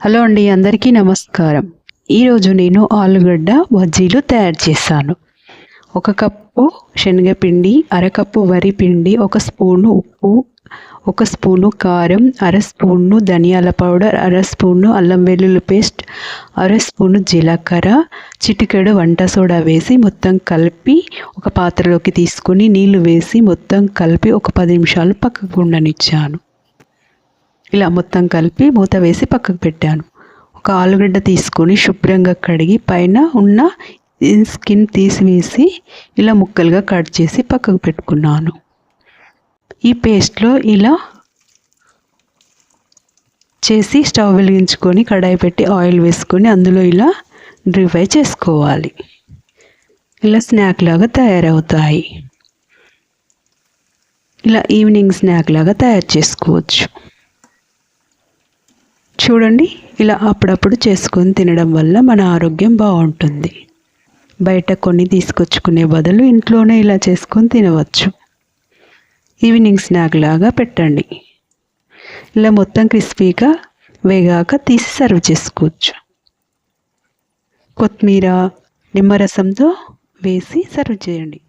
Hello అండి అందరికీ నమస్కారం. ఈరోజు నేను ఆలుగడ్డ బజ్జీలు తయారు చేశాను. ఒక కప్పు శనగపిండి అరకప్పు వరి పిండి ఒక స్పూను ఉప్పు ఒక స్పూను కారం అర స్పూను ధనియాల పౌడర్ అర స్పూను అల్లం వెల్లుల్లి పేస్ట్ అర స్పూను జీలకర్ర చిటికెడు వంట సోడా వేసి మొత్తం కలిపి ఒక పాత్రలోకి తీసుకొని నీళ్ళు వేసి మొత్తం కలిపి ఒక పది నిమిషాలు పక్కకు ఉండనిచ్చాను. ఇలా మొత్తం కలిపి మూత వేసి పక్కకు పెట్టాను. ఒక ఆలుగడ్డ తీసుకొని శుభ్రంగా కడిగి పైన ఉన్న స్కిన్ తీసివేసి ఇలా ముక్కలుగా కట్ చేసి పక్కకు పెట్టుకున్నాను. ఈ పేస్ట్లో ఇలా చేసి స్టవ్ వెలిగించుకొని కడాయి పెట్టి ఆయిల్ వేసుకొని అందులో ఇలా డ్రీ ఫ్రై చేసుకోవాలి. ఇలా స్నాక్ లాగా తయారవుతాయి. ఇలా ఈవినింగ్ స్నాక్ లాగా తయారు చేసుకోవచ్చు. చూడండి. ఇలా అప్పుడప్పుడు చేసుకొని తినడం వల్ల మన ఆరోగ్యం బాగుంటుంది. బయట కొన్ని తీసుకొచ్చుకునే బదులు ఇంట్లోనే ఇలా చేసుకొని తినవచ్చు. ఈవినింగ్ స్నాక్ లాగా పెట్టండి. ఇలా మొత్తం క్రిస్పీగా వేగాక తీసి సర్వ్ చేసుకోవచ్చు. కొత్తిమీర నిమ్మరసంతో వేసి సర్వ్ చేయండి.